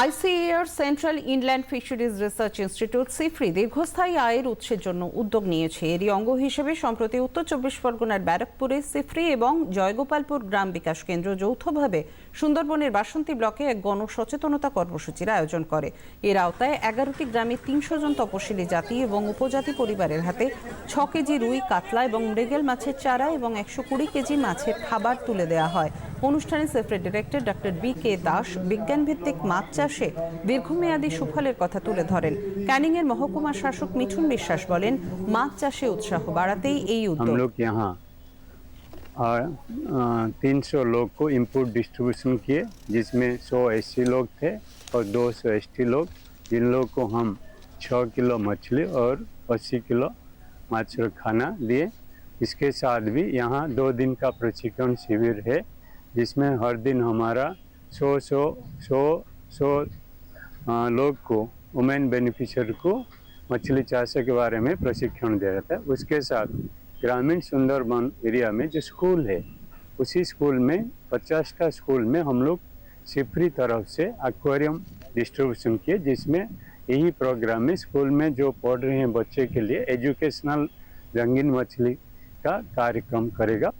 আইসিএর central inland fisheries research institute CIFRI দীর্ঘস্থায়ী আয়ের উৎসের জন্য উদ্যোগ নিয়েছে এরই অঙ্গ হিসেবে সম্প্রতি উত্তর চব্বিশ পরগনার ব্যারাকপুরে সিফরি এবং জয়গোপালপুর গ্রাম বিকাশ কেন্দ্র যৌথভাবে সুন্দরবনের বাসন্তী ব্লকে এক গণসচেতনতা কর্মসূচির আয়োজন করে এর আওতায় এগারোটি গ্রামে তিনশো জন তপশিলি জাতি এবং উপজাতি পরিবারের হাতে ছ কেজি রুই কাতলা এবং মৃগেল মাছের চারা এবং একশো কুড়ি কেজি মাছের খাবার তুলে দেওয়া হয় অনুষ্ঠানে সেফরেট director doctor B K Das বিজ্ঞান ভিত্তিক মাছ চাষে বিভিন্ন মোদি সুফলের কথা তুলে ধরেন ক্যানিং এর মহকুমা শাসক মিঠুন বিশ্বাস বলেন মাছ চাষে উৎসাহ বাড়াতেই এই উদ্যোগ আমরা কি হ্যাঁ আর 300 লোক কো ইনপুট ডিস্ট্রিবিউশন किए जिसमें 180 লোক थे और 200 এইচটি লোক जिन लोग को हम 6 किलो मछली और 80 किलो মাছের खाना लिए इसके साथ भी यहां दो दिन का প্রশিক্ষণ শিবির है जिसमें हर दिन हमारा सौ सौ सौ सौ लोग को वुमेन बेनिफिशर को मछली चाशे के बारे में प्रशिक्षण दे रहा था उसके साथ ग्रामीण सुंदरबन एरिया में जो स्कूल है उसी स्कूल में पचासटा स्कूल में हम लोग सिफरी तरफ से एक्वेरियम डिस्ट्रीब्यूशन किए जिसमें यही प्रोग्राम में स्कूल में जो पढ़ रहे हैं बच्चे के लिए एजुकेशनल रंगीन मछली का कार्यक्रम करेगा